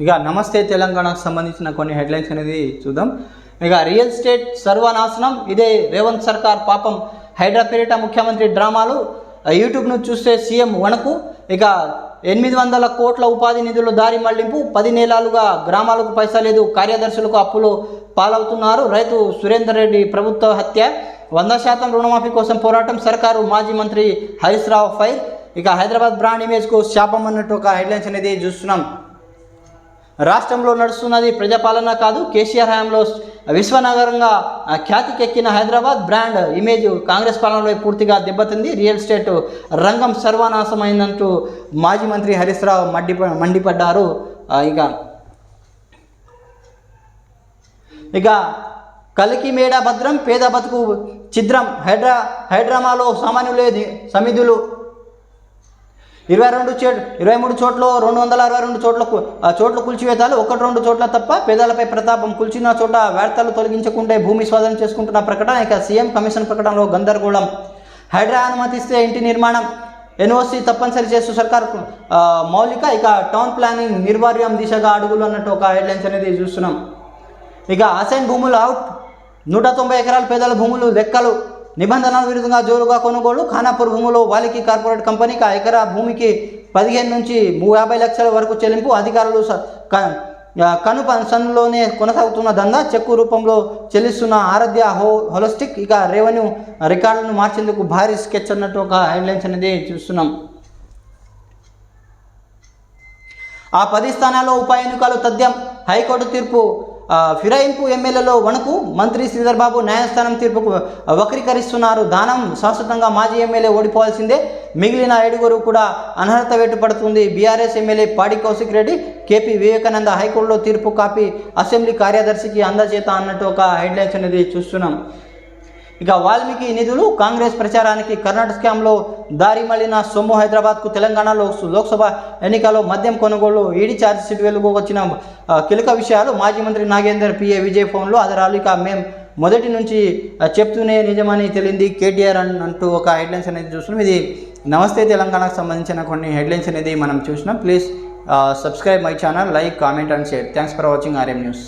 ఇక నమస్తే తెలంగాణకు సంబంధించిన కొన్ని హెడ్లైన్స్ అనేది చూద్దాం. ఇక రియల్ ఎస్టేట్ సర్వనాశనం ఇదే రేవంత్ సర్కార్ పాపం హైడ్రా పేరిట ముఖ్యమంత్రి డ్రామాలు. యూట్యూబ్ను చూస్తే సీఎం వణకు. ఇక ఎనిమిది వందల కోట్ల ఉపాధి నిధుల దారి మళ్ళింపు పది నెలలుగా గ్రామాలకు పైసా లేదు కార్యదర్శులకు అప్పులు పాలవుతున్నారు. రైతు సురేందర్ రెడ్డి ప్రభుత్వ హత్య. వంద శాతం రుణమాఫీ కోసం పోరాటం సర్కారు మాజీ మంత్రి హరీష్ రావు ఫైర్. ఇక హైదరాబాద్ బ్రాండ్ ఇమేజ్కు శాపం అన్నట్టు ఒక హెడ్లైన్స్ అనేది చూస్తున్నాం. రాష్ట్రంలో నడుస్తున్నది ప్రజాపాలన కాదు కేసీఆర్ హయాంలో విశ్వనగరంగా ఖ్యాతికెక్కిన హైదరాబాద్ బ్రాండ్ ఇమేజ్ కాంగ్రెస్ పాలనలో పూర్తిగా దెబ్బతింది. రియల్ ఎస్టేట్ రంగం సర్వనాశమైందంటూ మాజీ మంత్రి హరీష్ రావు మండి మండిపడ్డారు. ఇక ఇక కలికి మేడ భద్రం పేద బతుకు చిద్రం. హైడ్రా హైడ్రామాలో సామాన్యులే సమిధులు ఇరవై రెండు చే ఇరవై మూడు చోట్ల రెండు వందల అరవై రెండు చోట్ల చోట్ల కూల్చివేతాలు ఒకటి రెండు చోట్ల తప్ప పేదలపై ప్రతాపం కూల్చిన చోట వ్యర్థాలు తొలగించకుండా భూమి స్వాధీనం చేసుకుంటున్న ప్రకటన ఇక సీఎం కమిషన్ ప్రకటనలో గందరగోళం. హైడ్రా అనుమతిస్తే ఇంటి నిర్మాణం. ఎన్ఓసి తప్పనిసరి చేస్తూ సర్కార్ మౌలిక ఇక టౌన్ ప్లానింగ్ నిర్వార్యం దిశగా అడుగులు అన్నట్టు ఒక హెడ్లైన్స్ అనేది చూస్తున్నాం. ఇక అసైన్ భూములు అవుట్ నూట తొంభై ఎకరాల పేదల భూములు లెక్కలు. నిబంధనల విరుద్ధంగా జోరుగా కొనుగోలు ఖానాపూర్ భూములో వాలికి కార్పొరేట్ కంపెనీకి ఆ ఎకరా భూమికి పదిహేను నుంచి యాభై లక్షల వరకు చెల్లింపు అధికారులు స- క- కను కొనసాగుతున్న దందా చెక్కు రూపంలో చెల్లిస్తున్న ఆరాధ్య హో హోలిస్టిక్ ఇక రెవెన్యూ రికార్డులను మార్చేందుకు భారీ స్కెచ్ అన్నట్టు ఒక హెడ్లైన్స్ అనేది చూస్తున్నాం. ఆ పది స్థానాల్లో ఉప ఎన్నికలు తథ్యం హైకోర్టు తీర్పు ఫిరాయింపు ఎమ్మెల్యేలో వణుకు మంత్రి శ్రీధర్బాబు న్యాయస్థానం తీర్పుకు వక్రీకరిస్తున్నారు. దానం శాశ్వతంగా మాజీ ఎమ్మెల్యే ఓడిపోవాల్సిందే. మిగిలిన ఏడుగురు కూడా అనర్హత వేటు పడుతుంది బీఆర్ఎస్ ఎమ్మెల్యే పాడి కౌశిక్ రెడ్డి కేపీ వివేకానంద హైకోర్టులో తీర్పు కాపీ అసెంబ్లీ కార్యదర్శికి అందజేత అన్నట్టు ఒక హెడ్లైన్స్ అనేది చూస్తున్నాం. ఇక వాల్మీకి నిధులు కాంగ్రెస్ ప్రచారానికి కర్ణాటక స్కామ్లో దారి మళ్ళిన సొమ్ము హైదరాబాద్కు తెలంగాణలో లోక్సభ ఎన్నికల్లో మద్యం కొనుగోలు ఈడీ ఛార్జ్షీట్ వెలుగు వచ్చిన కీలక విషయాలు మాజీ మంత్రి నాగేందర్ పిఏ విజయ్ ఫోన్లో అదరాలు ఇక మేం మొదటి నుంచి చెప్తూనే నిజమని తెలియంది కేటీఆర్ అని అంటూ ఒక హెడ్లైన్స్ అనేది చూస్తున్నాం. ఇది నమస్తే తెలంగాణకు సంబంధించిన కొన్ని హెడ్లైన్స్ అనేది మనం చూసినాం. Please subscribe my channel like comment and share. Thanks for watching RM news.